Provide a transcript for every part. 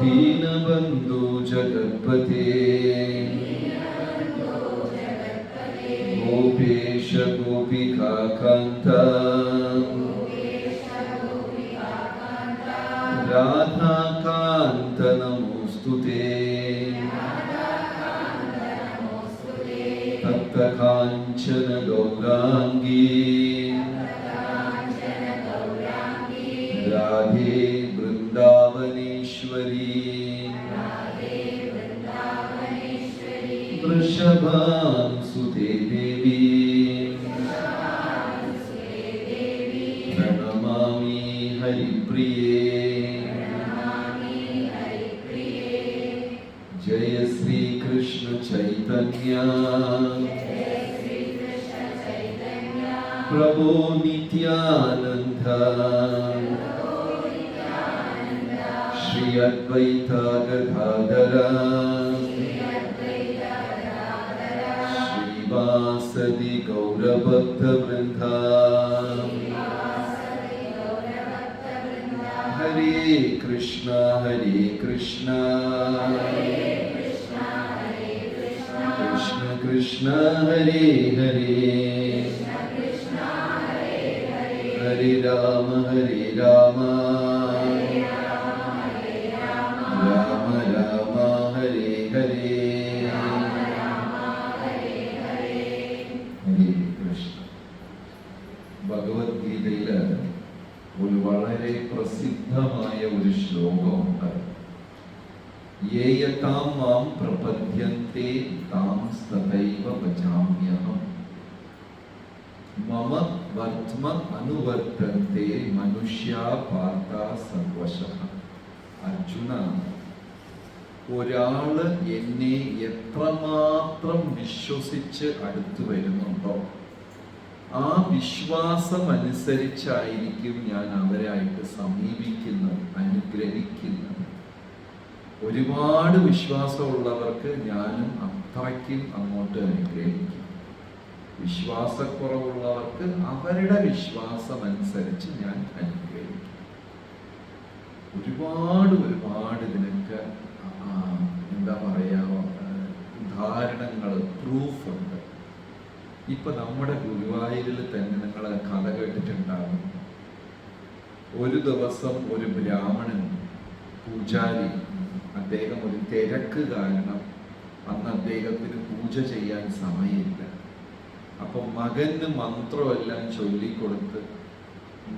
दीनबन्धु जगत्पते। गोपेश गोपिका कान्त राधाकान्त नमोऽस्तु ते। तप्तकाञ्चन प्रभो नित्यानन्द श्री अद्वैत गदाधर श्रीवासदि गौरभक्तवृन्द हरे कृष्ण हरे कृष्ण कृष्ण कृष्ण हरे हरे ഹരി രാമ ഹരി രാമ. രാമ രാമ ഹരി ഹരി. ഹരി കൃഷ്ണ. ഭഗവത്ഗീതയിൽ ഒരു വളരെ പ്രസിദ്ധമായ ഒരു ശ്ലോകമുണ്ട്. യേയതാം മാം പ്രപദ്യത്തെ താം സദൈവ വചാമ്യഹം. മമ വർദ്ധ്മ അനുവർത്തന്തെ മനുഷ്യ പാർത്ത സർവശ അർജുന ഒരാൾ എന്നെ എത്രമാത്രം വിശ്വസിച്ച് അടുത്തു വരുന്നുണ്ടോ? ആ വിശ്വാസം അനുസരിച്ചായിരിക്കും ഞാൻ അവരായിട്ട് സമീപിക്കുന്നത് അനുഗ്രഹിക്കുന്നത്. ഒരുപാട് വിശ്വാസമുള്ളവർക്ക് ഞാനും അത്രയ്ക്കും അങ്ങോട്ട് അനുഗ്രഹിക്കും. വിശ്വാസക്കുറവുള്ളവർക്ക് അവരുടെ വിശ്വാസം അനുസരിച്ച് ഞാൻ അനുഗ്രഹിക്കും. ഒരുപാട് ഒരുപാട് ഇതിനൊക്കെ എന്താ പറയുക ധാരണങ്ങൾ പ്രൂഫുണ്ട്. ഇപ്പൊ നമ്മുടെ ഗുരുവായൂരിൽ തന്നെ നിങ്ങൾ കഥ കേട്ടിട്ടുണ്ടാകും ഒരു ദിവസം ഒരു ബ്രാഹ്മണൻ പൂജാരി അദ്ദേഹം ഒരു തിരക്ക് കാരണം അന്ന് അദ്ദേഹത്തിന് പൂജ ചെയ്യാൻ സമയമില്ല. അപ്പൊ മകന് മന്ത്രമെല്ലാം ചൊല്ലിക്കൊടുത്ത്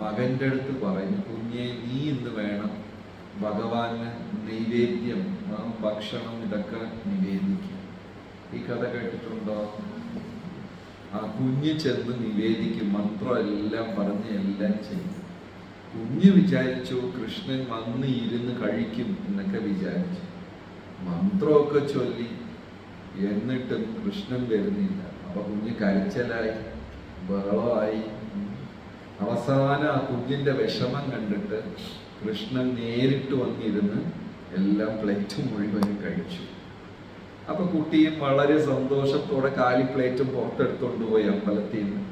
മകന്റെ അടുത്ത് പറഞ്ഞു കുഞ്ഞെ നീ ഇന്ന് വേണം ഭഗവാന് നൈവേദ്യം ഭക്ഷണം ഇതൊക്കെ നിവേദിക്കും ഈ കഥ കേട്ടിട്ടുണ്ടോ? ആ കുഞ്ഞ് ചെന്ന് നിവേദിക്കും മന്ത്രം എല്ലാം പറഞ്ഞ് എല്ലാം ചെയ്യും. കുഞ്ഞ് വിചാരിച്ചു കൃഷ്ണൻ വന്ന് ഇരുന്ന് കഴിക്കും എന്നൊക്കെ വിചാരിച്ചു. മന്ത്രമൊക്കെ ചൊല്ലി എന്നിട്ടും കൃഷ്ണൻ വരുന്നില്ല. അപ്പൊ കുഞ്ഞ് കരിച്ചലായി ബഹളമായി. അവസാനം ആ കുഞ്ഞിന്റെ വിഷമം കണ്ടിട്ട് കൃഷ്ണൻ നേരിട്ട് വന്നിരുന്ന് എല്ലാം പ്ലേറ്റ് മുഴുവനും കഴിച്ചു. അപ്പൊ കുട്ടിയും വളരെ സന്തോഷത്തോടെ കാലി പ്ലേറ്റും പുറത്തെടുത്തോണ്ട് പോയി അമ്പലത്തിൽ നിന്ന്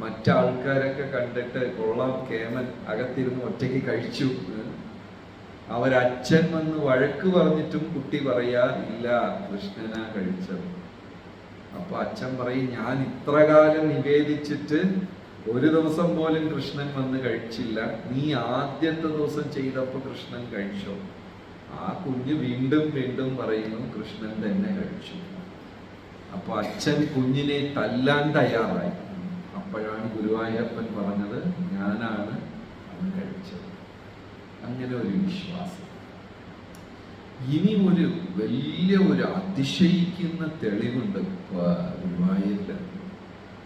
മറ്റാൾക്കാരൊക്കെ കണ്ടിട്ട് കൊള്ളാം കേമൻ അകത്തിരുന്ന് ഒറ്റയ്ക്ക് കഴിച്ചു. അവരച്ഛൻ വന്ന് വഴക്ക് പറഞ്ഞിട്ടും കുട്ടി പറയാ ഇല്ല കൃഷ്ണനാ കഴിച്ചത്. അപ്പൊ അച്ഛൻ പറയും ഞാൻ ഇത്ര കാലം നിവേദിച്ചിട്ട് ഒരു ദിവസം പോലും കൃഷ്ണൻ വന്ന് കഴിച്ചില്ല. നീ ആദ്യത്തെ ദിവസം ചെയ്തപ്പോ കൃഷ്ണൻ കഴിച്ചോ? ആ കുഞ്ഞ് വീണ്ടും വീണ്ടും പറയുന്നു കൃഷ്ണൻ തന്നെ കഴിച്ചു. അപ്പൊ അച്ഛൻ കുഞ്ഞിനെ തല്ലാൻ തയ്യാറായി. അപ്പോഴാണ് ഗുരുവായൂരപ്പൻ പറഞ്ഞത് ഞാനാണ് അവൻ കഴിച്ചത്. അങ്ങനെ ഒരു വിശ്വാസം. ഇനി ഒരു വലിയ ഒരു അതിശയിക്കുന്ന തെളിവുണ്ട് ഗുരുവായൂരിൽ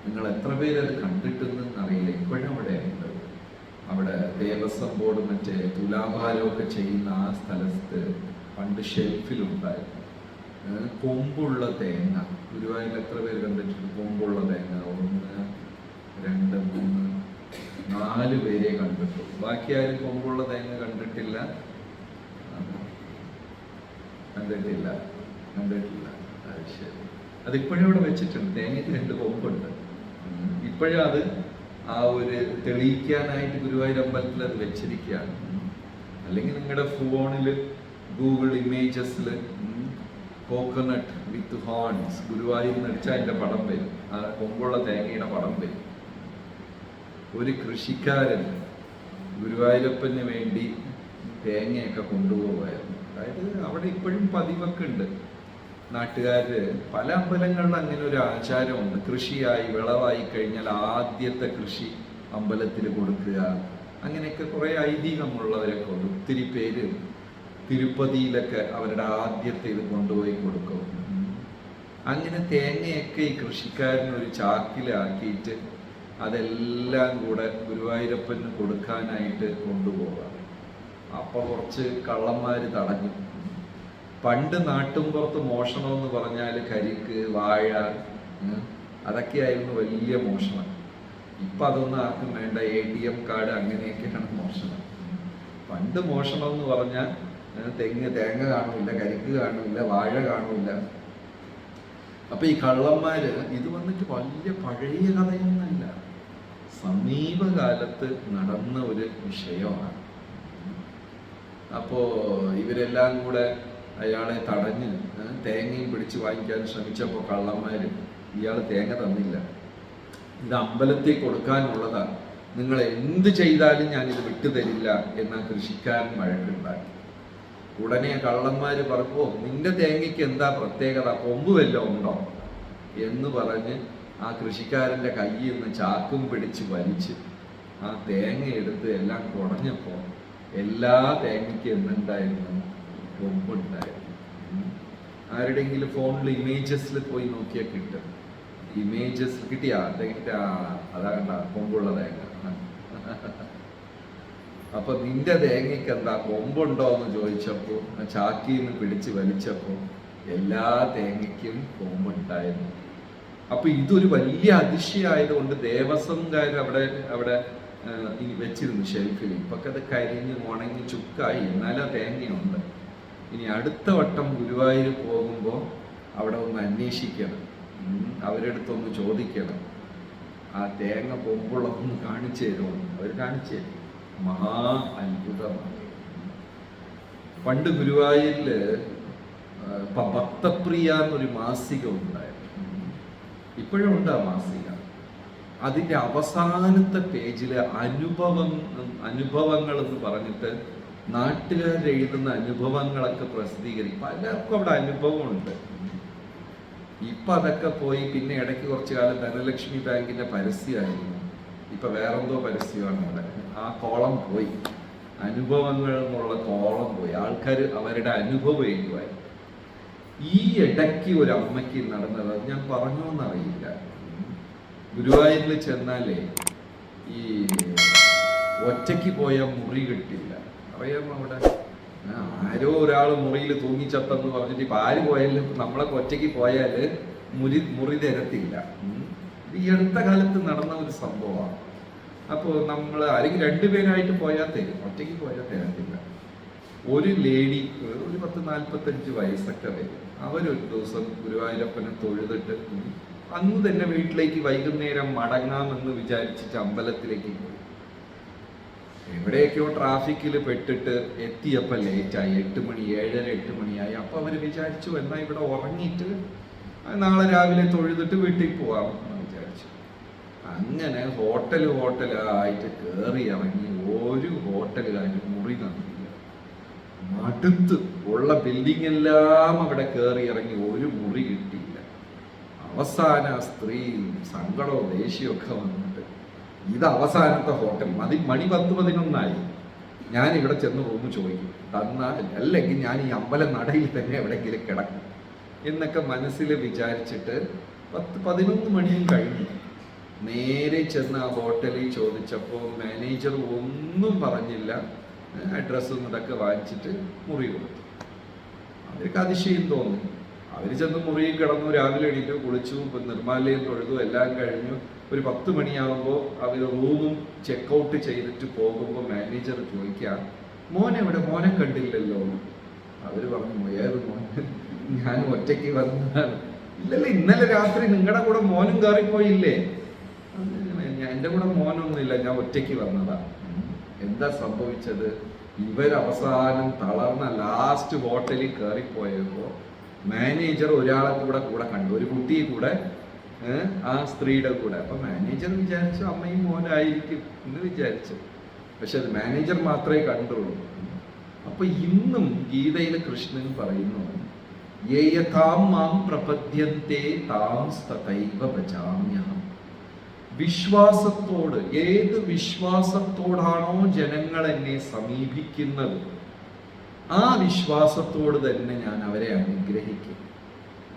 നിങ്ങൾ എത്ര പേര് അത് കണ്ടിട്ടുണ്ടെന്ന് അറിയില്ല ഇപ്പോഴും അവിടെ ഉണ്ട്. അവിടെ ദേവസ്വം ബോർഡ് മറ്റേ തുലാഭാരമൊക്കെ ചെയ്യുന്ന ആ സ്ഥലത്ത് പണ്ട് ഷെൽഫിലുണ്ടായിരുന്നു. കൊമ്പുള്ള തേങ്ങ. ഗുരുവായൂരിൽ എത്ര പേര് കണ്ടിട്ടുണ്ട്? കൊമ്പുള്ള തേങ്ങ. ഒന്ന് രണ്ട് മൂന്ന് നാല് പേരെ കണ്ടിട്ടുള്ളൂ. ബാക്കി ആരും കൊമ്പുള്ള തേങ്ങ കണ്ടിട്ടില്ല. കണ്ടിട്ടില്ല കണ്ടിട്ടില്ല അത് ശരി. അതിപ്പോഴും ഇവിടെ വെച്ചിട്ടുണ്ട്. തേങ്ങയ്ക്ക് രണ്ട് കൊമ്പുണ്ട്. ഇപ്പോഴും അത് ആ ഒരു തെളിയിക്കാനായിട്ട് ഗുരുവായൂർ അമ്പലത്തിൽ അത് വെച്ചിരിക്കുകയാണ്. അല്ലെങ്കിൽ നിങ്ങളുടെ ഫോണിൽ ഗൂഗിൾ ഇമേജസിൽ കോക്കനട്ട് വിത്ത് ഹോൺസ് ഗുരുവായൂർ നടിച്ചാൽ അതിന്റെ പടം വരും. ആ കൊമ്പുള്ള തേങ്ങയുടെ പടം വരും. ഒരു കൃഷിക്കാരൻ ഗുരുവായൂരപ്പന് വേണ്ടി തേങ്ങയൊക്കെ കൊണ്ടുപോകുമായിരുന്നു അതായത് അവിടെ ഇപ്പോഴും പതിവൊക്കെ ഉണ്ട് നാട്ടുകാര് പല അമ്പലങ്ങളിലും അങ്ങനെ ഒരു ആചാരമുണ്ട്. കൃഷിയായി വിളവായി കഴിഞ്ഞാൽ ആദ്യത്തെ കൃഷി അമ്പലത്തിൽ കൊടുക്കുക. അങ്ങനെയൊക്കെ കുറെ ഐതിഹ്യമുള്ളവരൊക്കെ ഉണ്ട്. ഒത്തിരി പേര് തിരുപ്പതിയിലൊക്കെ അവരുടെ ആദ്യത്തെ ഇത് കൊണ്ടുപോയി കൊടുക്കും. അങ്ങനെ തേങ്ങയൊക്കെ ഈ കൃഷിക്കാരനൊരു ചാക്കിലാക്കിയിട്ട് അതെല്ലാം കൂടെ ഗുരുവായൂരപ്പന് കൊടുക്കാനായിട്ട് കൊണ്ടുപോകാം അപ്പൊ കുറച്ച് കള്ളന്മാര് തടഞ്ഞു. പണ്ട് നാട്ടും നാട്ടുംപുറത്ത് മോഷണം എന്ന് പറഞ്ഞാൽ കരിക്ക് വാഴ അതൊക്കെയായിരുന്നു വലിയ മോഷണം. ഇപ്പൊ അതൊന്നും ആർക്കും വേണ്ട. എ ടി എം കാർഡ് അങ്ങനെയൊക്കെയാണ് മോഷണം. പണ്ട് മോഷണം എന്ന് പറഞ്ഞാൽ തെങ്ങ് തേങ്ങ കാണില്ല കരിക്ക് കാണില്ല വാഴ കാണില്ല. അപ്പൊ ഈ കള്ളന്മാര് ഇത് വന്നിട്ട് വലിയ പഴയ കഥയൊന്നുമല്ല. സമീപകാലത്ത് നടന്ന ഒരു വിഷയമാണ്. അപ്പോ ഇവരെല്ലാം കൂടെ അയാളെ തടഞ്ഞ് തേങ്ങയും പിടിച്ച് വാങ്ങിക്കാൻ ശ്രമിച്ചപ്പോൾ കള്ളന്മാര് ഇയാൾ തേങ്ങ തന്നില്ല. ഇത് അമ്പലത്തിൽ കൊടുക്കാനുള്ളതാണ്. നിങ്ങൾ എന്ത് ചെയ്താലും ഞാൻ ഇത് വിട്ടുതരില്ല എന്ന കൃഷിക്കാരൻ വഴക്കുണ്ടാക്കി. ഉടനെ കള്ളന്മാര് പറഞ്ഞു നിന്റെ തേങ്ങയ്ക്ക് എന്താ പ്രത്യേകത? കൊമ്പ് വല്ലതും ഉണ്ടോ? എന്ന് പറഞ്ഞ് ആ കൃഷിക്കാരന്റെ കയ്യിൽ നിന്ന് ചാക്കും പിടിച്ച് വലിച്ച് ആ തേങ്ങ എടുത്ത് എല്ലാം കുടഞ്ഞപ്പോ എല്ലാ തേങ്ങയ്ക്കും എന്തുണ്ടായിരുന്നു? കൊമ്പുണ്ടായിരുന്നു ഉം. ആരുടെയെങ്കിലും ഫോണിൽ ഇമേജസിൽ പോയി നോക്കിയാൽ കിട്ടും ഇമേജസ് കിട്ടിയാ കിട്ടിയ അതാ കണ്ട കൊമ്പുള്ള തേങ്ങ. അപ്പൊ നിന്റെ തേങ്ങയ്ക്ക് എന്താ കൊമ്പുണ്ടോ എന്ന് ചോദിച്ചപ്പോ ആ ചാക്കിൽ നിന്ന് പിടിച്ച് വലിച്ചപ്പോ എല്ലാ തേങ്ങയ്ക്കും കൊമ്പുണ്ടായിരുന്നു അപ്പൊ ഇതൊരു വലിയ അതിശയായതുകൊണ്ട് ദേവസ്വംകാർ അവിടെ അവിടെ വെച്ചിരുന്നു ഷെൽഫിൽ ഇപ്പൊക്കെ അത് കരിഞ്ഞ് ഉണങ്ങി ചുക്കായി. എന്നാലും തേങ്ങയുണ്ട് ഇനി അടുത്ത വട്ടം ഗുരുവായൂർ പോകുമ്പോൾ അവിടെ ഒന്ന് അന്വേഷിക്കണം. അവരെടുത്തൊന്ന് ചോദിക്കണം. ആ തേങ്ങ കൊമ്പുള്ളതൊന്ന് കാണിച്ചു തരുമെന്ന് അവർ കാണിച്ചു തരും. മഹാ അത്ഭുതമാണ്. പണ്ട് ഗുരുവായൂരിൽ ഭക്തപ്രിയ എന്നൊരു മാസിക ഉണ്ടായിരുന്നു. ഇപ്പോഴും ഉണ്ട് ആ മാസിക. അതിന്റെ അവസാനത്തെ പേജിൽ അനുഭവം അനുഭവങ്ങൾ എന്ന് പറഞ്ഞിട്ട് നാട്ടുകാർ എഴുതുന്ന അനുഭവങ്ങളൊക്കെ പ്രസിദ്ധീകരിക്കും. പലർക്കും അവിടെ അനുഭവമുണ്ട്. ഇപ്പൊ അതൊക്കെ പോയി പിന്നെ ഇടയ്ക്ക് കുറച്ചു കാലം ധനലക്ഷ്മി ബാങ്കിന്റെ പരസ്യമായിരുന്നു. ഇപ്പൊ വേറെന്തോ പരസ്യമാണ് അവിടെ. ആ കോളം പോയി. അനുഭവങ്ങൾ എന്നുള്ള കോളം പോയി. ആൾക്കാർ അവരുടെ അനുഭവം എഴുതുവായി. ഈ ഇടയ്ക്ക് ഒരു അമ്മയ്ക്ക് നടന്നത് ഞാൻ പറഞ്ഞോന്നറിയില്ല. ഗുരുവായൂരിൽ ചെന്നാലേ ഈ ഒറ്റയ്ക്ക് പോയ മുറി കിട്ടില്ല. അറിയാമോ അവിടെ? ആരോ ഒരാൾ മുറിയിൽ തൂങ്ങിച്ചത്തെന്ന് പറഞ്ഞിട്ട് ഇപ്പൊ ആര് പോയാലും നമ്മളൊക്കെ ഒറ്റയ്ക്ക് പോയാൽ മുറി മുറി തരത്തില്ല ഈ അടുത്ത കാലത്ത് നടന്ന ഒരു സംഭവമാണ്. അപ്പോൾ നമ്മൾ ആരെങ്കിലും രണ്ടുപേരായിട്ട് പോയാൽ തരും. ഒറ്റയ്ക്ക് പോയാൽ തരത്തില്ല. ഒരു ലേഡി ഒരു പത്ത് നാൽപ്പത്തഞ്ച് വയസ്സൊക്കെ വരും. അവരൊരു ദിവസം ഗുരുവായൂരപ്പനെ തൊഴുതിട്ട് അന്ന് തന്നെ വീട്ടിലേക്ക് വൈകുന്നേരം മടങ്ങാമെന്ന് വിചാരിച്ചിട്ട് അമ്പലത്തിലേക്ക് പോയി. എവിടെയൊക്കെയോ ട്രാഫിക്കിൽ പെട്ടിട്ട് എത്തിയപ്പോൾ ലേറ്റായി. എട്ട് മണി ഏഴര എട്ട് മണിയായി. അപ്പൊ അവർ വിചാരിച്ചു എന്നാൽ ഇവിടെ ഉറങ്ങിയിട്ട് നാളെ രാവിലെ തൊഴുതിട്ട് വീട്ടിൽ പോവാം എന്ന് വിചാരിച്ചു. അങ്ങനെ ഹോട്ടൽ ഹോട്ടലായിട്ട് കയറി ഇറങ്ങി ഒരു ഹോട്ടലുകാരും മുറി തന്നില്ല മടുത്ത് ഉള്ള ബിൽഡിംഗ് എല്ലാം അവിടെ കയറി ഇറങ്ങി ഒരു മുറി കിട്ടിയില്ല അവസാന സ്ത്രീയും സ്ത്രീ സങ്കടവും ദേഷ്യവും ഒക്കെ വന്നിട്ട് ഇത് അവസാനത്തെ ഹോട്ടൽ മതി മണി പത്ത് പതിനൊന്നായി. ഞാൻ ഇവിടെ ചെന്ന് റൂം ചോദിക്കും തന്നാൽ അല്ലെങ്കിൽ ഞാൻ ഈ അമ്പല നടയിൽ തന്നെ എവിടെയെങ്കിലും കിടക്കും. എന്നൊക്കെ മനസ്സിൽ വിചാരിച്ചിട്ട് പത്ത് പതിനൊന്ന് മണിയും കഴിഞ്ഞു. നേരെ ചെന്ന് ആ ഹോട്ടലിൽ ചോദിച്ചപ്പോൾ മാനേജർ ഒന്നും പറഞ്ഞില്ല. അഡ്രസ്സും ഇതൊക്കെ വാങ്ങിച്ചിട്ട് മുറി കൊടുത്തു. അവർക്ക് അതിശയം തോന്നി. അവർ ചെന്ന് മുറി കിടന്നു രാവിലെ എണീറ്റു കുളിച്ചു നിർമ്മാലയം തൊഴുതു എല്ലാം കഴിഞ്ഞു. ഒരു പത്ത് മണിയാകുമ്പോൾ അവർ റൂമും ചെക്കൗട്ട് ചെയ്തിട്ട് പോകുമ്പോൾ മാനേജർ ചോദിക്കുക മോൻ എവിടെ? മോനെ കണ്ടില്ലല്ലോ. അവർ പറഞ്ഞു ഏത് മോൻ? ഞാൻ ഒറ്റയ്ക്ക് വന്നതാണ്. ഇല്ലല്ല ഇന്നലെ രാത്രി നിങ്ങളുടെ കൂടെ മോനും കയറിപ്പോയില്ലേ? എന്റെ കൂടെ മോനൊന്നുമില്ല ഞാൻ ഒറ്റയ്ക്ക് വന്നതാ. എന്താ സംഭവിച്ചത്? ഇവരവസാനം തളർന്ന ലാസ്റ്റ് ഹോട്ടലിൽ കയറിപ്പോയപ്പോ മാനേജർ ഒരാളെ കൂടെ കൂടെ കണ്ടു. ഒരു കുട്ടിയെ കൂടെ ആ സ്ത്രീയുടെ കൂടെ. അപ്പൊ മാനേജർ വിചാരിച്ചു അമ്മയും മോനായിരിക്കും എന്ന് വിചാരിച്ചു. പക്ഷെ അത് മാനേജർ മാത്രമേ കണ്ടുള്ളൂ. അപ്പൊ ഇന്നും ഗീതയിൽ കൃഷ്ണൻ പറയുന്നു മാം വിശ്വാസത്തോട് ഏത് വിശ്വാസത്തോടാണോ ജനങ്ങൾ എന്നെ സമീപിക്കുന്നത് ആ വിശ്വാസത്തോട് തന്നെ ഞാൻ അവരെ അനുഗ്രഹിക്കും.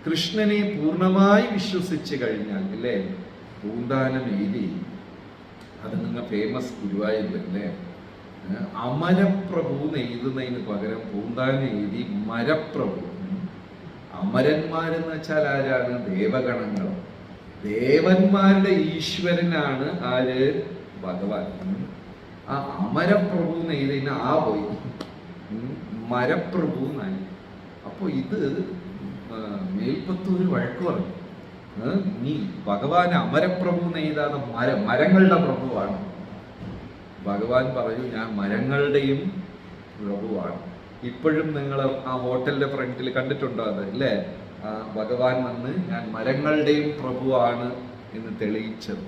കൃഷ്ണനെ പൂർണമായി വിശ്വസിച്ച് കഴിഞ്ഞാൽ അല്ലേ? പൂന്താനം എഴുതി. അത് നിങ്ങൾ ഫേമസ് ഗുരുവായൂരല്ലേ? അമരപ്രഭു എഴുതുന്നതിന് പകരം പൂന്താനം എഴുതി മരപ്രഭു. അമരന്മാരെന്ന് വെച്ചാൽ ആരാണ്? ദേവഗണങ്ങൾ. ദേവന്മാരുടെ ഈശ്വരനാണ് ആര്? ഭഗവാൻ. ആ അമരപ്രഭു എന്ന് ആ പോയി. മരപ്രഭു എന്നായി അപ്പൊ ഇത് മേൽപ്പത്തൂർ വഴക്ക് പറഞ്ഞു. നീ ഭഗവാൻ അമരപ്രഭു നെയ്താണ് മര മരങ്ങളുടെ പ്രഭുവാണ്. ഭഗവാൻ പറയൂ ഞാൻ മരങ്ങളുടെയും പ്രഭുവാണ്. ഇപ്പോഴും നിങ്ങൾ ആ ഹോട്ടലിന്റെ ഫ്രണ്ടിൽ കണ്ടിട്ടുണ്ടോ അത് അല്ലേ? ഭഗവാൻ വന്ന് ഞാൻ മരങ്ങളുടെയും പ്രഭുവാണ് എന്ന് തെളിയിച്ചത്.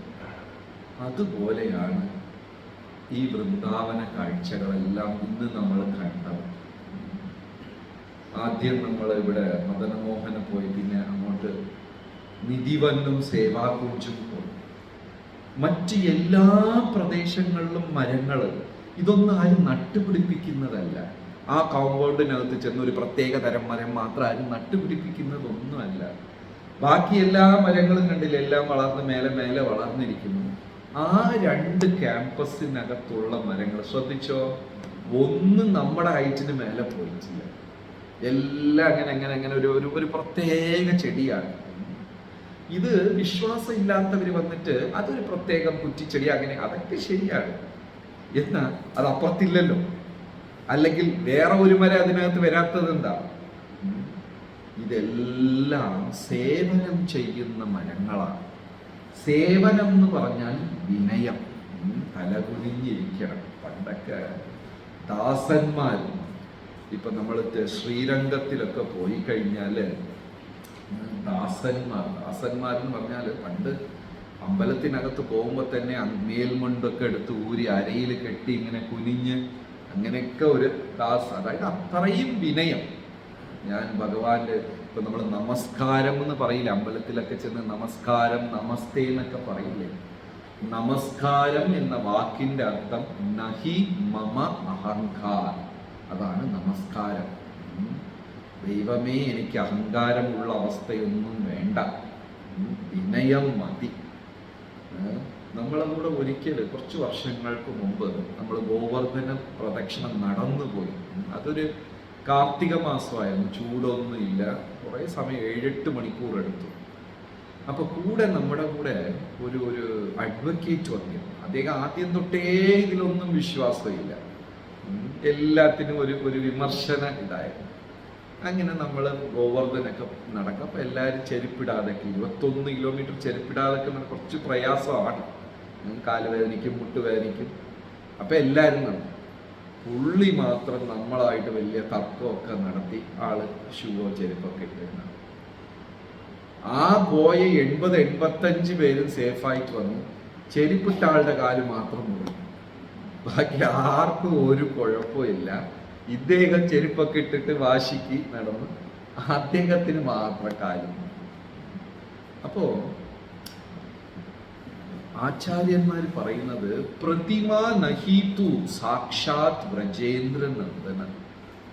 അതുപോലെയാണ് ഈ വൃന്ദാവന കാഴ്ചകളെല്ലാം ഇന്ന് നമ്മൾ കണ്ടത്. ആദ്യം നമ്മൾ ഇവിടെ മദനമോഹന പോയി പിന്നെ അങ്ങോട്ട് നിധിവന്നും സേവാകുഞ്ചും പോയി. മറ്റ് എല്ലാ പ്രദേശങ്ങളിലും മരങ്ങൾ ഇതൊന്നും ആരും നട്ടുപിടിപ്പിക്കുന്നതല്ല. ആ കോമ്പൗണ്ടിനകത്ത് ചെന്ന ഒരു പ്രത്യേക തരം മരം മാത്രം ആരും നട്ടുപിടിപ്പിക്കുന്നതൊന്നുമല്ല. ബാക്കി എല്ലാ മരങ്ങളും കണ്ടില്ല എല്ലാം വളർന്ന് മേലെ മേലെ വളർന്നിരിക്കുന്നു. ആ രണ്ട് ക്യാമ്പസിനകത്തുള്ള മരങ്ങൾ ശ്രദ്ധിച്ചോ? ഒന്നും നമ്മുടെ ഹൈറ്റിന് മേലെ പോയിട്ടില്ല. എല്ലാം അങ്ങനെ അങ്ങനെ അങ്ങനെ ഒരു ഒരു ഒരു പ്രത്യേക ചെടിയാണ്. ഇത് വിശ്വാസം ഇല്ലാത്തവർ വന്നിട്ട് അതൊരു പ്രത്യേകം കുറ്റിച്ചെടി അങ്ങനെ അതൊക്കെ ശരിയാണ്. എന്നാ അത് അപ്പുറത്തില്ലല്ലോ. അല്ലെങ്കിൽ വേറെ ഒരു മര അതിനകത്ത് വരാത്തത് എന്താ? ഇതെല്ലാം സേവനം ചെയ്യുന്ന മരങ്ങളാണ്. സേവനം എന്ന് പറഞ്ഞാൽ വിനയം. തലകുനിഞ്ഞിരിക്കണം. പണ്ടൊക്കെ ദാസന്മാർ ഇപ്പൊ നമ്മൾ ശ്രീരംഗത്തിലൊക്കെ പോയി കഴിഞ്ഞാൽ ദാസന്മാർ എന്ന് പറഞ്ഞാൽ പണ്ട് അമ്പലത്തിനകത്ത് പോകുമ്പോൾ തന്നെ മേൽമുണ്ടൊക്കെ എടുത്ത് ഊരി അരയിൽ കെട്ടി ഇങ്ങനെ കുനിഞ്ഞ് അങ്ങനെയൊക്കെ ഒരു ദാസ് അതായത് അത്രയും വിനയം. ഞാൻ ഭഗവാന്റെ ഇപ്പൊ നമ്മൾ നമസ്കാരം എന്ന് പറയില്ല അമ്പലത്തിലൊക്കെ ചെന്ന് നമസ്കാരം നമസ്തേ എന്നൊക്കെ പറയില്ലേ? നമസ്കാരം എന്ന വാക്കിന്റെ അർത്ഥം നഹി മമ അഹങ്കാർ അതാണ് നമസ്കാരം. ദൈവമേ എനിക്ക് അഹങ്കാരമുള്ള അവസ്ഥയൊന്നും വേണ്ട. വിനയം മതി. ഏഹ് നമ്മളെ കൂടെ ഒരിക്കൽ കുറച്ച് വർഷങ്ങൾക്ക് മുമ്പ് നമ്മൾ ഗോവർദ്ധന പ്രദക്ഷിണം നടന്നുപോയി. അതൊരു കാർത്തിക മാസമായിരുന്നു. ചൂടൊന്നും ഇല്ല. കുറേ സമയം ഏഴെട്ട് മണിക്കൂർ എടുത്തു. അപ്പൊ കൂടെ നമ്മുടെ കൂടെ ഒരു ഒരു അഡ്വക്കേറ്റ് വന്നിരുന്നു. അദ്ദേഹം ആദ്യം തൊട്ടേ ഇതിലൊന്നും വിശ്വാസമില്ല. എല്ലാത്തിനും ഒരു ഒരു വിമർശന ഇതായിരുന്നു. അങ്ങനെ നമ്മൾ ഗോവർദ്ധനൊക്കെ നടക്കും. അപ്പം എല്ലാവരും ചെരുപ്പിടാതൊക്കെ ഇരുപത്തൊന്ന് കിലോമീറ്റർ ചെരുപ്പിടാതൊക്കെ കുറച്ച് പ്രയാസമാണ്. കാലുവേദനയ്ക്കും മുട്ടുവേദനിക്കും അപ്പോൾ എല്ലാവരും നടന്നു. പുള്ളി മാത്രം നമ്മളായിട്ട് വലിയ തർക്കമൊക്കെ നടത്തി ആൾ ഷൂവോ ചെരുപ്പൊക്കെ ഇട്ടിരുന്നു ആ പോയ എൺപത് എൺപത്തഞ്ച് പേരും സേഫായിട്ട് വന്നു. ചെരുപ്പിട്ട ആളുടെ കാൽ മാത്രം പോയി ബാക്കി ആർക്കും ഒരു കുഴപ്പമില്ല ഇദ്ദേഹം ചെരുപ്പൊക്കെ ഇട്ടിട്ട് വാശിക്ക് നടന്നു. അദ്ദേഹത്തിന് മാത്രം കാര്യം അപ്പോ ആചാര്യന്മാർ പറയുന്നത് പ്രതിമ നഹീതു സാക്ഷാത് വ്രജേന്ദ്ര നന്ദന.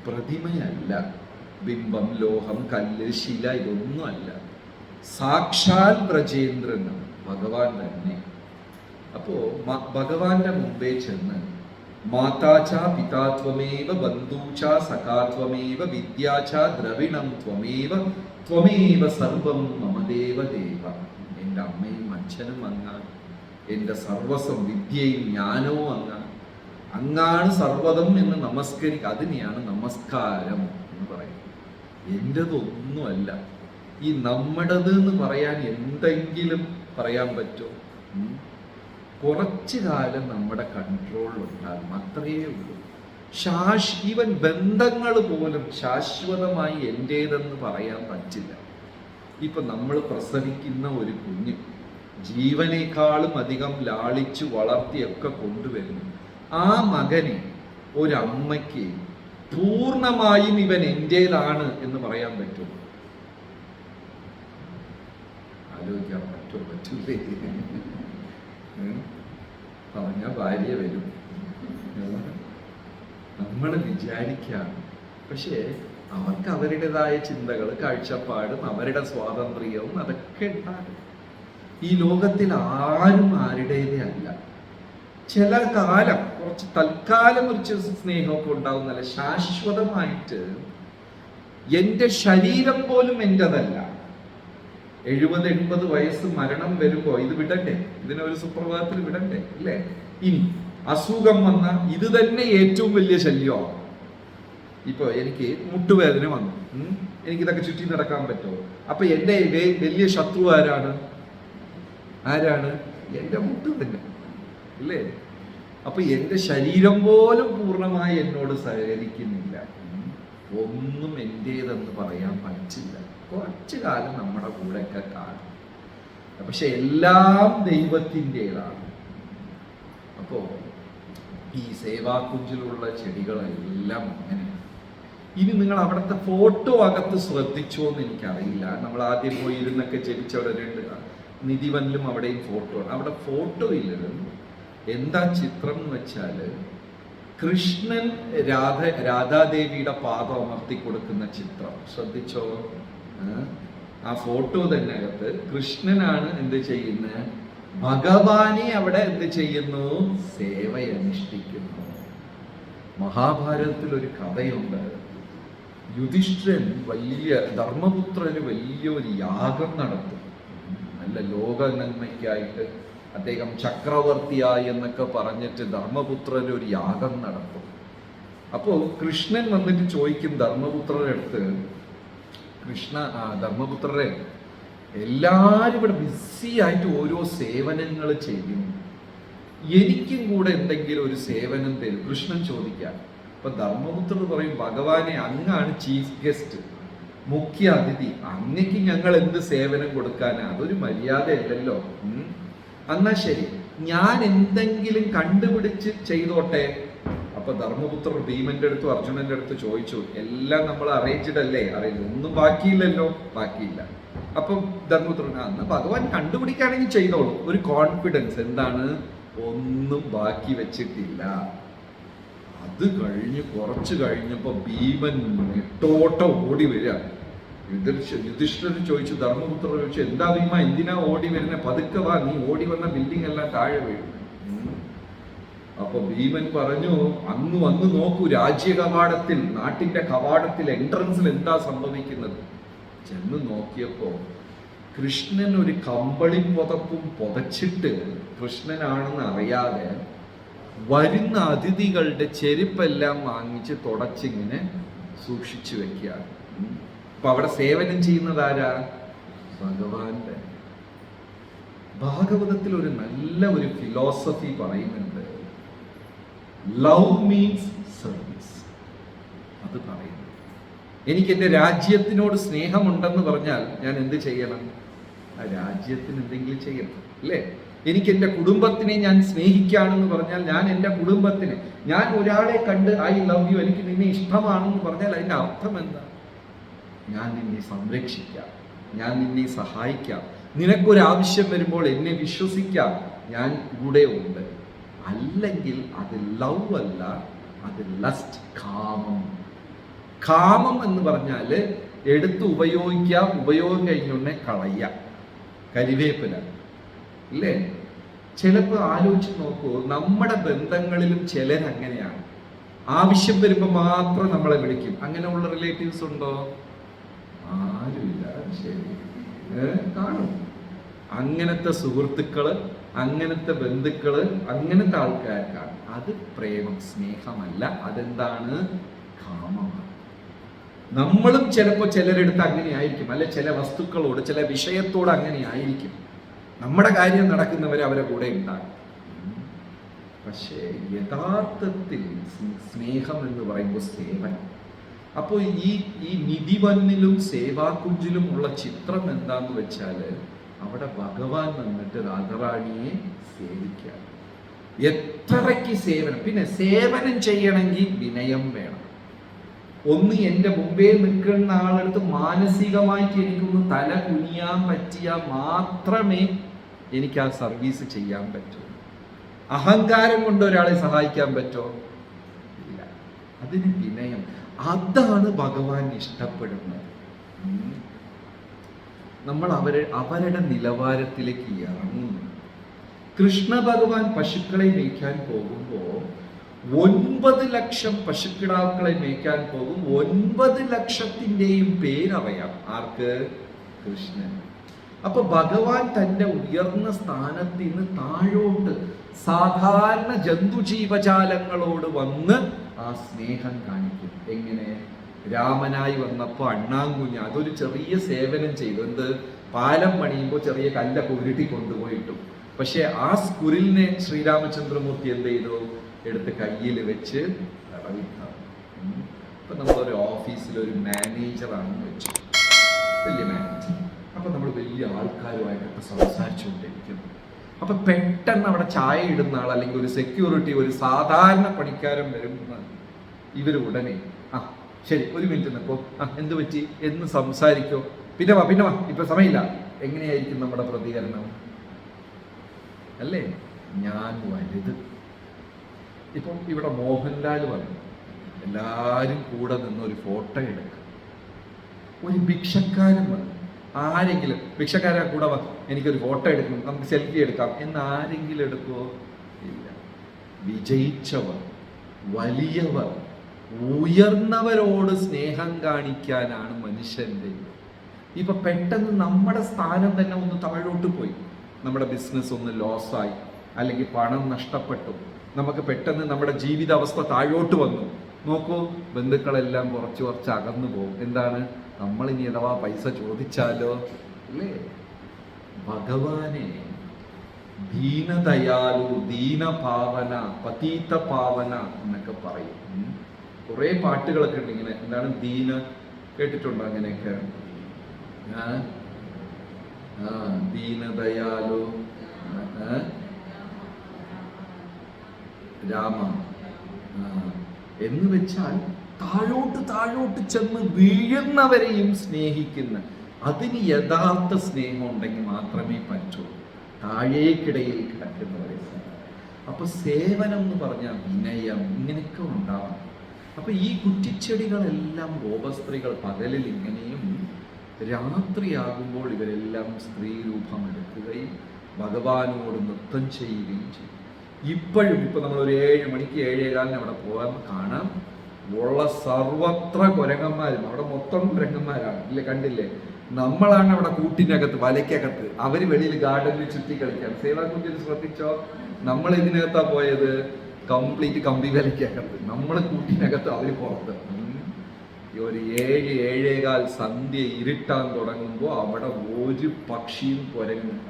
പ്രതിമയല്ല. ബിംബം ലോഹം കല്ല് ശില ഇതൊന്നും അല്ല സാക്ഷാൽ വ്രജേന്ദ്രനാണ് ഭഗവാൻ തന്നെ. അപ്പോ മ- ഭഗവാന്റെ മുമ്പേ ചെന്ന് മാതാച പിതാത്വമേവ ബന്ധൂച സഖാത്വമേവ വിദ്യാച ദ്രവിണം ത്വമേവ ത്വമേവ സർവം മമദേവ ദേവ എന്റെ അമ്മയും അച്ഛനും അങ്ങാണ് എന്റെ സർവസ്വം വിദ്യയും ജ്ഞാനവും അങ്ങാണ് അങ്ങാണ് സർവതം എന്ന് നമസ്കരിക്കുക അതിനെയാണ് നമസ്കാരം എന്ന് പറയുന്നത്. എന്റെതൊന്നുമല്ല ഈ നമ്മുടേത് എന്ന് പറയാൻ എന്തെങ്കിലും പറയാൻ പറ്റുമോ? കുറച്ചു കാലം നമ്മുടെ കൺട്രോളിൽ ഉണ്ടാൽ അത്രയേ ഉള്ളൂ. ശാശ് ഈവൻ ബന്ധങ്ങൾ പോലും ശാശ്വതമായി എന്റേതെന്ന് പറയാൻ പറ്റില്ല. ഇപ്പൊ നമ്മൾ പ്രസവിക്കുന്ന ഒരു കുഞ്ഞ് ജീവനേക്കാളും അധികം ലാളിച്ചു വളർത്തിയൊക്കെ കൊണ്ടുവരുന്നു. ആ മകനെ ഒരമ്മയ്ക്ക് പൂർണമായും ഇവൻ എന്റേതാണ് എന്ന് പറയാൻ പറ്റും ആലോചിക്കാൻ പറ്റുമോ? പറ്റൂലേ? പറഞ്ഞ ഭാര്യ വരും. നമ്മൾ വിചാരിക്കാം. പക്ഷേ അവർക്ക് അവരുടേതായ ചിന്തകൾ കാഴ്ചപ്പാടും അവരുടെ സ്വാതന്ത്ര്യവും അതൊക്കെ ഉണ്ടാകും. ഈ ലോകത്തിൽ ആരും ആരുടേതേ അല്ല. ചില കാലം കുറച്ച് തൽക്കാലം ഒരു സ്നേഹമൊക്കെ ഉണ്ടാവുന്നല്ല ശാശ്വതമായിട്ട് എന്റെ ശരീരം പോലും എന്റെതല്ല. എഴുപത് എൺപത് വയസ്സ് മരണം വരുമ്പോ ഇത് വിടണ്ടേ? ഇതിനെ ഇതിനൊരു സുപ്രഭാതത്തിൽ വിടണ്ടേ? ഇല്ലേ? ഇനി അസുഖം വന്ന ഇത് തന്നെ ഏറ്റവും വലിയ ശല്യമാണ് ഇപ്പൊ എനിക്ക് മുട്ടുവേദന വന്നു. എനിക്ക് എനിക്കിതൊക്കെ ചുറ്റി നടക്കാൻ പറ്റുമോ അപ്പൊ എന്റെ വലിയ ശത്രു ആരാണ്? ആരാണ്? എന്റെ മുട്ട് തന്നെ. ഇല്ലേ? അപ്പൊ എന്റെ ശരീരം പോലും പൂർണമായി എന്നോട് സഹകരിക്കുന്നില്ല. ഒന്നും എന്റേതെന്ന് പറയാൻ പറ്റില്ല. കുറച്ച് കാലം നമ്മുടെ കൂടെയൊക്കെ കാണും. പക്ഷെ എല്ലാം ദൈവത്തിന്റെതാണ്. അപ്പോ ഈ സേവാക്കുഞ്ചിലുള്ള ചെടികളെല്ലാം അങ്ങനെ ഇനി നിങ്ങൾ അവിടുത്തെ ഫോട്ടോ അകത്ത് ശ്രദ്ധിച്ചോ എന്ന് എനിക്കറിയില്ല. നമ്മൾ ആദ്യം പോയി ഇരുന്നൊക്കെ ജപിച്ചവരുണ്ട് നിധിവനിലും അവിടെയും ഫോട്ടോ അവിടെ ഫോട്ടോ ഇല്ലത് എന്താ ചിത്രം എന്ന് വെച്ചാൽ കൃഷ്ണൻ രാധ രാധാദേവിയുടെ പാദം അമർത്തി കൊടുക്കുന്ന ചിത്രം. ശ്രദ്ധിച്ചോ? ആ? ഫോട്ടോ തന്നെ അകത്ത്. കൃഷ്ണനാണ് എന്ത് ചെയ്യുന്നത് ഭഗവാനെ അവിടെ എന്ത് ചെയ്യുന്നു? സേവയനുഷ്ഠിക്കുന്നു മഹാഭാരതത്തിൽ ഒരു കഥയുണ്ട്. യുധിഷ്ഠിരൻ വലിയ ധർമ്മപുത്രന് വലിയൊരു യാഗം നടത്തും. നല്ല ലോക നന്മയ്ക്കായിട്ട് അദ്ദേഹം ചക്രവർത്തിയായി എന്നൊക്കെ പറഞ്ഞിട്ട് ധർമ്മപുത്രന് ഒരു യാഗം നടത്തും. അപ്പോൾ കൃഷ്ണൻ വന്നിട്ട് ചോദിക്കും ധർമ്മപുത്രരുടെ അടുത്ത് കൃഷ്ണ ധർമ്മപുത്രരെ എല്ലാവരും ഇവിടെ ബിസി ആയിട്ട് ഓരോ സേവനങ്ങൾ ചെയ്യുന്നു എനിക്കും കൂടെ എന്തെങ്കിലും ഒരു സേവനം തരും. കൃഷ്ണൻ ചോദിക്കാം അപ്പൊ ധർമ്മപുത്രർ പറയും ഭഗവാനെ അങ്ങാണ് ചീഫ് ഗസ്റ്റ് മുഖ്യ അതിഥി അങ്ങക്ക് ഞങ്ങൾ എന്ത് സേവനം കൊടുക്കാനാ? അതൊരു മര്യാദയല്ലല്ലോ. ഉം. എന്നാ ശരി. ഞാൻ എന്തെങ്കിലും കണ്ടുപിടിച്ച് ചെയ്തോട്ടെ? അപ്പൊ ധർമ്മപുത്രർ ഭീമന്റെ അടുത്തും അർജുനന്റെ അടുത്ത് ചോദിച്ചു എല്ലാം നമ്മൾ അറേഞ്ച്ഡ് അല്ലേ അറിയില്ല. ഒന്നും ബാക്കിയില്ലല്ലോ? ബാക്കിയില്ല. അപ്പം ധർമ്മപുത്രൻ അന്ന് ഭഗവാൻ കണ്ടുപിടിക്കുകയാണെങ്കിൽ ചെയ്തോളൂ. ഒരു കോൺഫിഡൻസ് എന്താണ്? ഒന്നും ബാക്കി വെച്ചിട്ടില്ല. അത് കഴിഞ്ഞ് കുറച്ച് കഴിഞ്ഞപ്പോ ഭീമൻ നെട്ടോട്ടം ഓടി വരിക. യുധിഷ്ഠ- യുധിഷ്ഠിരൻ ചോദിച്ചു ധർമ്മപുത്ര ചോദിച്ചു എന്താ ഭീമ? എന്തിനാ ഓടി വരുന്ന? പതുക്കെ വാ നീ ഓടി വന്ന ബിൽഡിംഗ് എല്ലാം താഴെ വീഴും. അപ്പൊ ഭീമൻ പറഞ്ഞു അന്ന് വന്ന് നോക്കൂ രാജ്യ കവാടത്തിൽ നാട്ടിന്റെ കവാടത്തിൽ എൻട്രൻസിൽ എന്താ സംഭവിക്കുന്നത്? ചെന്ന് നോക്കിയപ്പോ കൃഷ്ണൻ ഒരു കമ്പളി പുതപ്പും പുതച്ചിട്ട് കൃഷ്ണനാണെന്ന് അറിയാതെ വരുന്ന അതിഥികളുടെ ചെരുപ്പെല്ലാം വാങ്ങിച്ച് തുടച്ചിങ്ങനെ സൂക്ഷിച്ചു വെക്കുകയാണ്. അപ്പൊ അവിടെ സേവനം ചെയ്യുന്നത് ആരാ? ഭഗവാന്റെ. ഭാഗവതത്തിൽ ഒരു നല്ല ഒരു ഫിലോസഫി പറയുന്നുണ്ട്. ലവ് മീൻസ് സർവീസ് അത് പറയുന്നു. എനിക്ക് എന്റെ രാജ്യത്തിനോട് സ്നേഹമുണ്ടെന്ന് പറഞ്ഞാൽ ഞാൻ എന്ത് ചെയ്യണം? ആ രാജ്യത്തിന് എന്തെങ്കിലും ചെയ്യണം അല്ലേ? എനിക്ക് എന്റെ കുടുംബത്തിനെ ഞാൻ സ്നേഹിക്കുകയാണെന്ന് പറഞ്ഞാൽ ഞാൻ എന്റെ കുടുംബത്തിന് ഞാൻ ഒരാളെ കണ്ട് ഐ ലവ് യു എനിക്ക് നിന്നെ ഇഷ്ടമാണെന്ന് പറഞ്ഞാൽ അതിന്റെ അർത്ഥം എന്താ? ഞാൻ നിന്നെ സംരക്ഷിക്കാം. ഞാൻ നിന്നെ സഹായിക്കാം. നിനക്കൊരാവശ്യം വരുമ്പോൾ എന്നെ വിശ്വസിക്കാം. ഞാൻ കൂടെ ഉണ്ട്. അല്ലെങ്കിൽ അത് ലവ് അല്ല അത് ലസ്റ്റ് കാമം. കാമം എന്ന് പറഞ്ഞാൽ എടുത്ത് ഉപയോഗിക്കാം ഉപയോഗം കഴിഞ്ഞുടനെ കളയാം കരിവേപ്പില. അല്ലേ ചിലപ്പോൾ ആലോചിച്ച് നോക്കൂ നമ്മുടെ ബന്ധങ്ങളിലും ചിലരങ്ങനെയാണ്. ആവശ്യം വരുമ്പോൾ മാത്രം നമ്മളെ വിളിക്കും. അങ്ങനെയുള്ള റിലേറ്റീവ്സ് ഉണ്ടോ? ആരുമില്ല ശരി. കാണും. അങ്ങനത്തെ സുഹൃത്തുക്കൾ അങ്ങനത്തെ ബന്ധുക്കൾ അങ്ങനത്തെ ആൾക്കാർക്കാണ്. അത് പ്രേമം സ്നേഹമല്ല. അതെന്താണ്? കാമമാണ് നമ്മളും ചിലപ്പോ ചിലരെടുത്ത് അങ്ങനെ ആയിരിക്കും. അല്ലെ ചില വസ്തുക്കളോട് ചില വിഷയത്തോട് അങ്ങനെ ആയിരിക്കും. നമ്മുടെ കാര്യം നടക്കുന്നവർ അവരെ കൂടെ ഉണ്ടാകും. പക്ഷേ യഥാർത്ഥത്തിൽ സ്നേഹം എന്ന് പറയുമ്പോൾ സേവനം. അപ്പോൾ ഈ ഈ നിധിവന്നിലും സേവാകുഞ്ചിലും ഉള്ള ചിത്രം എന്താന്ന് വെച്ചാൽ അവിടെ ഭഗവാൻ വന്നിട്ട് രാധറാണിയെ സേവിക്കുക. എത്രയ്ക്ക് സേവനം? പിന്നെ സേവനം ചെയ്യണമെങ്കിൽ വിനയം വേണം. ഒന്ന് എന്റെ മുമ്പേ നിൽക്കുന്ന ആളെടുത്ത് മാനസികമായിട്ട് എനിക്കൊന്ന് തല കുനിയാൻ പറ്റിയാൽ മാത്രമേ എനിക്ക് ആ സർവീസ് ചെയ്യാൻ പറ്റൂ. അഹങ്കാരം കൊണ്ട് ഒരാളെ സഹായിക്കാൻ പറ്റോ? ഇല്ല. അതിന് വിനയം. അതാണ് ഭഗവാൻ ഇഷ്ടപ്പെടുന്നത്. നമ്മൾ അവരെ അവരുടെ നിലവാരത്തിലേക്ക് ഇറങ്ങും കൃഷ്ണ ഭഗവാൻ പശുക്കളെ മേയ്ക്കാൻ പോകുമ്പോൾ ഒൻപത് ലക്ഷം പശുക്കിടാക്കളെ മേയ്ക്കാൻ പോകും. ഒൻപത് ലക്ഷത്തിന്റെയും പേരറിയാം ആർക്ക്? കൃഷ്ണൻ. അപ്പൊ ഭഗവാൻ തന്റെ ഉയർന്ന സ്ഥാനത്ത് നിന്ന് താഴോട്ട് സാധാരണ ജന്തുജീവജാലങ്ങളോട് വന്ന് ആ സ്നേഹം കാണിക്കും. എങ്ങനെ? രാമനായി വന്നപ്പോ അണ്ണാങ്കുഞ്ഞ് അതൊരു ചെറിയ സേവനം ചെയ്തു. എന്ത്? പാലം പണിയുമ്പോൾ ചെറിയ കല്ലൊക്കെ ഉരുട്ടി കൊണ്ടുപോയിട്ടു. പക്ഷെ ആ സ്കുരിലിനെ ശ്രീരാമചന്ദ്രമൂർത്തി എന്ത് ചെയ്തു? എടുത്ത് കയ്യിൽ വെച്ച് ഇറങ്ങിക്കാം ഇപ്പൊ നമ്മളൊരു ഓഫീസിൽ ഒരു മാനേജറാണെന്ന് വെച്ചു. വലിയ മാനേജർ. അപ്പൊ നമ്മൾ വലിയ ആൾക്കാരുമായിട്ടൊക്കെ സംസാരിച്ചുകൊണ്ടിരിക്കുന്നു. അപ്പൊ പെട്ടെന്ന് അവിടെ ചായ ഇടുന്ന ആൾ അല്ലെങ്കിൽ ഒരു സെക്യൂരിറ്റി ഒരു സാധാരണ പണിക്കാരൻ വരുന്ന ഇവർ ഉടനെ ആ ശരി ഒരു മിനിറ്റ് നിൽക്കോ. ആ എന്ത് പറ്റി? എന്ന് സംസാരിക്കോ. പിന്നെ വാ പിന്നെ വാ. ഇപ്പൊ സമയമില്ല. എങ്ങനെയായിരിക്കും നമ്മുടെ പ്രതികരണം? അല്ലേ? ഞാൻ വലുത്. ഇപ്പം ഇവിടെ മോഹൻലാൽ വന്നു. എല്ലാവരും കൂടെ നിന്ന് ഒരു ഫോട്ടോ എടുക്കുക ഒരു ഭിക്ഷക്കാരൻ വന്നു. ആരെങ്കിലും ഭിക്ഷക്കാരെ കൂടെ എനിക്കൊരു ഫോട്ടോ എടുക്കും നമുക്ക് സെൽഫി എടുക്കാം എന്ന് ആരെങ്കിലും എടുക്കുമോ ഇല്ല. വിജയിച്ചവർ വലിയവർ ഉയർന്നവരോട് സ്നേഹം കാണിക്കാനാണ് മനുഷ്യന്റെ ഇപ്പൊ പെട്ടെന്ന് നമ്മുടെ സ്ഥാനം തന്നെ ഒന്ന് താഴോട്ട് പോയി. നമ്മുടെ ബിസിനസ് ഒന്ന് ലോസായി അല്ലെങ്കിൽ പണം നഷ്ടപ്പെട്ടു. നമുക്ക് പെട്ടെന്ന് നമ്മുടെ ജീവിത അവസ്ഥ താഴോട്ട് വന്നു. നോക്കൂ ബന്ധുക്കളെല്ലാം കുറച്ച് കുറച്ച് അകന്നു പോകും. എന്താണ്? നമ്മൾ ഇനി അഥവാ പൈസ ചോദിച്ചാലോ? അല്ലേ ഭഗവാനെ ദീനദയാലു ദീനപാവന പതീത പാവന എന്നൊക്കെ പറയും കുറെ പാട്ടുകളൊക്കെ ഉണ്ട് ഇങ്ങനെ എന്താണ് ദീന കേട്ടിട്ടുണ്ടോ അങ്ങനെയൊക്കെ ആ? ദീനദയാലു? രാമ. എന്ന് വെച്ചാൽ താഴോട്ട് താഴോട്ട് ചെന്ന് വീഴുന്നവരെയും സ്നേഹിക്കുന്ന അതിന് യഥാർത്ഥ സ്നേഹം ഉണ്ടെങ്കിൽ മാത്രമേ പറ്റൂ താഴേക്കിടയിൽ കിടക്കുന്നവരെ. അപ്പൊ സേവനം എന്ന് പറഞ്ഞാൽ വിനയം ഇങ്ങനെയൊക്കെ ഉണ്ടാവണം. അപ്പൊ ഈ കുറ്റിച്ചെടികളെല്ലാം ഗോപസ്ത്രീകൾ പകലിൽ ഇങ്ങനെയും രാത്രിയാകുമ്പോൾ ഇവരെല്ലാം സ്ത്രീ രൂപം എടുക്കുകയും ഭഗവാനോട് നൃത്തം ചെയ്യുകയും ചെയ്യും. ഇപ്പോഴും ഇപ്പൊ നമ്മൾ ഒരു ഏഴ് മണിക്ക് ഏഴേകാലിന് അവിടെ പോകാൻ കാണാം. ഉള്ള സർവത്ര കുരങ്ങന്മാരും അവിടെ മൊത്തം കുരങ്ങന്മാരാണ്. ഇല്ലേ കണ്ടില്ലേ? നമ്മളാണ് അവിടെ കൂട്ടിനകത്ത് വലയ്ക്കകത്ത്. അവർ വെളിയിൽ ഗാർഡനിൽ ചുറ്റി കളിക്കാൻ. സേവാകുഞ്ചിൽ ശ്രദ്ധിച്ചോ? നമ്മൾ ഇതിനകത്താ പോയത്? കംപ്ലീറ്റ് കമ്പി വലയ്ക്കകത്ത്. നമ്മൾ കൂട്ടിനകത്ത് അവർ പുറത്ത്. ഒരു ഏഴ് ഏഴേകാൽ സന്ധ്യ ഇരുട്ടാൻ തുടങ്ങുമ്പോൾ അവിടെ ഒരു പക്ഷിയും കുരങ്ങും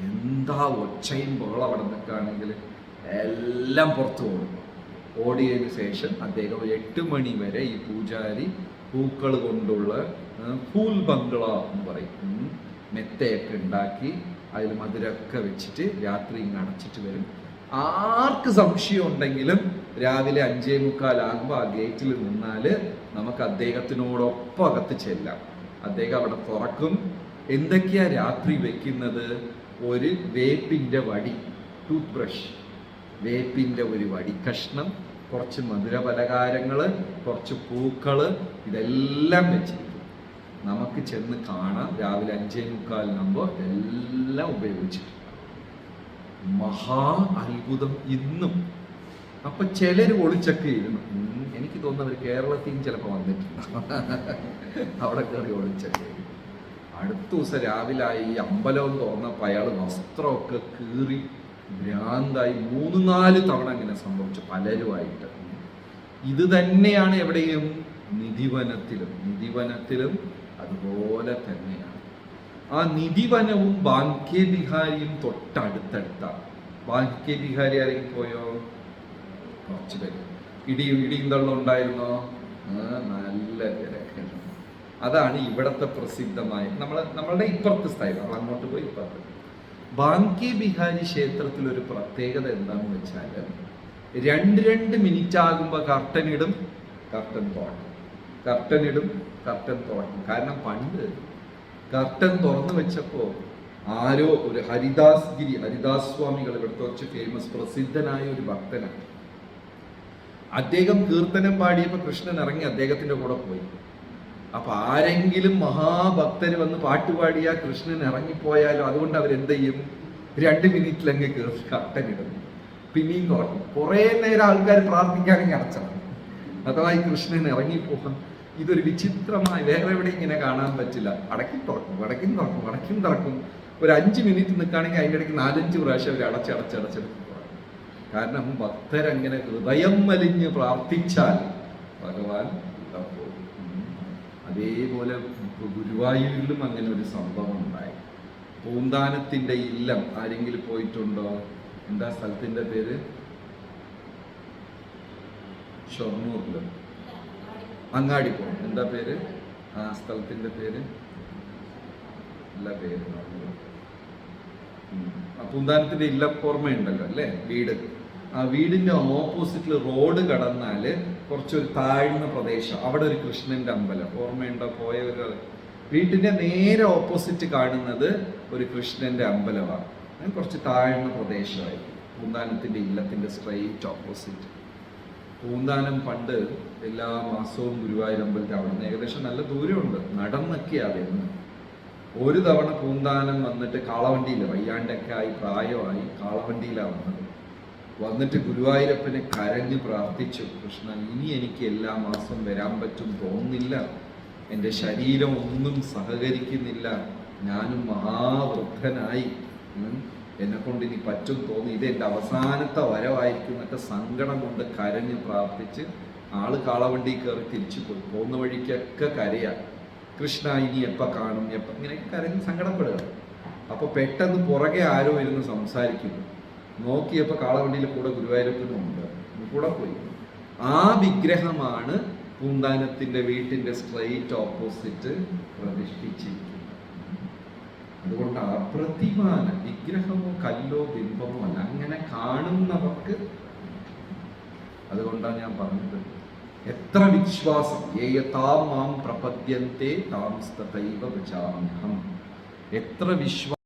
എന്താ ഒച്ചയും ബഹളം അവിടെ നിൽക്കുകയാണെങ്കിൽ എല്ലാം പുറത്തു ഓടും. ഓടിയതിനു ശേഷം അദ്ദേഹം എട്ട് മണി വരെ ഈ പൂജാരി പൂക്കൾ കൊണ്ടുള്ള ഫൂൽ ബംഗ്ള എന്ന് പറയും. മെത്തയൊക്കെ ഉണ്ടാക്കി അതിൽ മധുരമൊക്കെ വെച്ചിട്ട് രാത്രി ഇങ്ങ് അടച്ചിട്ട് വരും. ആർക്ക് സംശയം ഉണ്ടെങ്കിലും രാവിലെ അഞ്ചേ മുക്കാലാകുമ്പോൾ ആ ഗേറ്റിൽ നിന്നാൽ നമുക്ക് അദ്ദേഹത്തിനോടൊപ്പം അകത്ത് ചെല്ലാം. അദ്ദേഹം അവിടെ തുറക്കും. എന്തൊക്കെയാ രാത്രി വെക്കുന്നത്? ഒരു വേപ്പിന്റെ വടി ടൂത്ത് ബ്രഷ് വേപ്പിന്റെ ഒരു വടി കഷ്ണം കുറച്ച് മധുര പലഹാരങ്ങൾ കുറച്ച് പൂക്കൾ ഇതെല്ലാം വെച്ചിരിക്കും. നമുക്ക് ചെന്ന് കാണാം. രാവിലെ അഞ്ചേ മുക്കാലിനാകുമ്പോൾ എല്ലാം ഉപയോഗിച്ചിട്ടുണ്ട്. മഹാ അത്ഭുതം ഇന്നും. അപ്പൊ ചിലർ ഒളിച്ചൊക്കെ ഇരുന്നു എനിക്ക് തോന്നുന്നവർ കേരളത്തിൽ ചിലപ്പോൾ വന്നിട്ടുണ്ട്. അവിടെ കയറി ഒളിച്ചൊക്കെ. അടുത്ത ദിവസം രാവിലെ ഈ അമ്പലം തുറന്നപ്പോൾ അയാൾ വസ്ത്രമൊക്കെ കീറി ഭ്രാന്തായി മൂന്ന് നാല് തവണ അങ്ങനെ സംഭവിച്ചു. പലരുമായിട്ട്. ഇത് തന്നെയാണ് എവിടെയും നിധിവനത്തിലും. നിധിവനത്തിലും അതുപോലെ തന്നെയാണ്. ആ നിധിവനവും ബാങ്ക്യ ബിഹാരിയും തൊട്ടടുത്തടുത്താണ് ബാങ്ക്യ ബിഹാരി പോയോ? കുറച്ച് പേര്. ഇടിയും ഇടിയും തള്ളും ഉണ്ടായിരുന്നോ? നല്ല തിരക്കുണ്ട് അതാണ് ഇവിടത്തെ പ്രസിദ്ധമായ നമ്മൾ നമ്മളുടെ ഇപ്പുറത്തെ സ്ഥലം. നമ്മൾ അങ്ങോട്ട് പോയി ഇപ്പുറത്ത്. ബാങ്കി ബിഹാരി ക്ഷേത്രത്തിൽ ഒരു പ്രത്യേകത എന്താണെന്ന് വെച്ചാൽ രണ്ട് രണ്ട് മിനിറ്റ് ആകുമ്പോൾ കർട്ടൻ ഇടും കർട്ടൻ തുറക്കും കർട്ടൻ ഇടും കർട്ടൻ തുറക്കും. കാരണം പണ്ട് കർട്ടൻ തുറന്നു വെച്ചപ്പോൾ ആരോ ഒരു ഹരിദാസ് ഗിരി ഹരിദാസ് സ്വാമികൾ ഇവിടുത്തെ കുറച്ച് ഫേമസ് പ്രസിദ്ധനായ ഒരു ഭക്തനാണ്. അദ്ദേഹം കീർത്തനം പാടിയപ്പോൾ കൃഷ്ണൻ ഇറങ്ങി അദ്ദേഹത്തിന്റെ കൂടെ പോയി. അപ്പൊ ആരെങ്കിലും മഹാഭക്തന് വന്ന് പാട്ട് പാടിയാൽ കൃഷ്ണൻ ഇറങ്ങിപ്പോയാലോ അതുകൊണ്ട് അവരെന്ത് ചെയ്യും? രണ്ട് മിനിറ്റിലങ്ങ് കർട്ടൻ ഇടുന്നു പിന്നെയും തുറക്കും കുറേ നേരം ആൾക്കാർ പ്രാർത്ഥിക്കാൻ അടച്ചതാണ്. അഥവാ ഈ കൃഷ്ണൻ ഇറങ്ങിപ്പോകാം ഇതൊരു വിചിത്രമായി വേറെ എവിടെ ഇങ്ങനെ കാണാൻ പറ്റില്ല. അടക്കി തുറക്കും അടക്കും തുറക്കും അടക്കും തുറക്കും. ഒരു അഞ്ച് മിനിറ്റ് നിൽക്കുകയാണെങ്കിൽ അതിന്റെ ഇടയ്ക്ക് നാലഞ്ച് പ്രാവശ്യം അവർ അടച്ച് അടച്ച് കാരണം ഭക്തരങ്ങനെ ഹൃദയം മലിഞ്ഞ് പ്രാർത്ഥിച്ചാൽ ഭഗവാൻ അതേപോലെ ഗുരുവായൂരിലും അങ്ങനെ ഒരു സംഭവം ഉണ്ടായി. പൂന്താനത്തിന്റെ ഇല്ലം ആരെങ്കിലും പോയിട്ടുണ്ടോ? എന്താ സ്ഥലത്തിന്റെ പേര്? ഷൊർണൂറിലും അങ്ങാടിപ്പുറം എന്താ പേര്? ആ സ്ഥലത്തിന്റെ പേര്? എല്ലാ പേര് പൂന്താനത്തിന്റെ ഇല്ലം ഓർമ്മയുണ്ടല്ലോ അല്ലേ? വീട്. ആ വീടിന്റെ ഓപ്പോസിറ്റിൽ റോഡ് കടന്നാൽ കുറച്ചൊരു താഴ്ന്ന പ്രദേശം. അവിടെ ഒരു കൃഷ്ണന്റെ അമ്പലം. ഓർമ്മയുണ്ടോ? പോയ ഒരു വീട്ടിന്റെ നേരെ ഓപ്പോസിറ്റ് കാണുന്നത് ഒരു കൃഷ്ണന്റെ അമ്പലമാണ് കുറച്ച് താഴ്ന്ന പ്രദേശമായിരിക്കും. പൂന്താനത്തിന്റെ ഇല്ലത്തിന്റെ സ്ട്രൈറ്റ് ഓപ്പോസിറ്റ്. പൂന്താനം പണ്ട് എല്ലാ മാസവും ഗുരുവായൂർ അമ്പലത്തിൽ അവിടെ നിന്ന് ഏകദേശം നല്ല ദൂരമുണ്ട്. നടന്നൊക്കെയാ വരുന്നത് ഒരു തവണ പൂന്താനം വന്നിട്ട് കാളവണ്ടിയിൽ വയ്യാണ്ടൊക്കെ ആയി പ്രായമായി കാളവണ്ടിയിലാണ് വന്നത്. വന്നിട്ട് ഗുരുവായൂരപ്പനെ കരഞ്ഞ് പ്രാർത്ഥിച്ചു. കൃഷ്ണൻ ഇനി എനിക്ക് എല്ലാ മാസം വരാൻ പറ്റും തോന്നുന്നില്ല. എന്റെ ശരീരം ഒന്നും സഹകരിക്കുന്നില്ല. ഞാനും മഹാവൃദ്ധനായി. ഉം. എന്നെ കൊണ്ട് ഇനി പറ്റും തോന്നി. ഇത് എന്റെ അവസാനത്തെ വരവായിരിക്കും എന്നൊക്കെ സങ്കടം കൊണ്ട് കരഞ്ഞ് പ്രാർത്ഥിച്ച് ആൾ കാളവണ്ടി കയറി തിരിച്ചു പോയി. പോകുന്ന വഴിക്കൊക്കെ കരയാ. കൃഷ്ണ ഇനി എപ്പോൾ കാണും എപ്പോൾ ഇങ്ങനെയൊക്കെ കരഞ്ഞ് സങ്കടപ്പെടുക. അപ്പോൾ പെട്ടെന്ന് പുറകെ ആരോ ഇരുന്ന് സംസാരിക്കുന്നു. നോക്കിയപ്പോൾ കാളവണ്ടിയിൽ കൂടെ ഗുരുവായൂരപ്പനും ഉണ്ട്. കൂടെ പോയി. ആ വിഗ്രഹമാണ് പൂന്താനത്തിന്റെ വീട്ടിന്റെ സ്ട്രെയിറ്റ് ഓപ്പോസിറ്റ് പ്രതിഷ്ഠിച്ചിരിക്കുന്നത്. അതുകൊണ്ട് അപ്രതിമാന പ്രതിമാന വിഗ്രഹമോ കല്ലോ ബിംബമോ അല്ല അങ്ങനെ കാണുന്നവർക്ക് അതുകൊണ്ടാണ് ഞാൻ പറഞ്ഞത്. എത്ര വിശ്വാസം. ഏയതാം മാം പ്രപദ്യന്തെ താം സ്ഥൈവ വിചാമ്യഹം. എത്ര വിശ്വാസം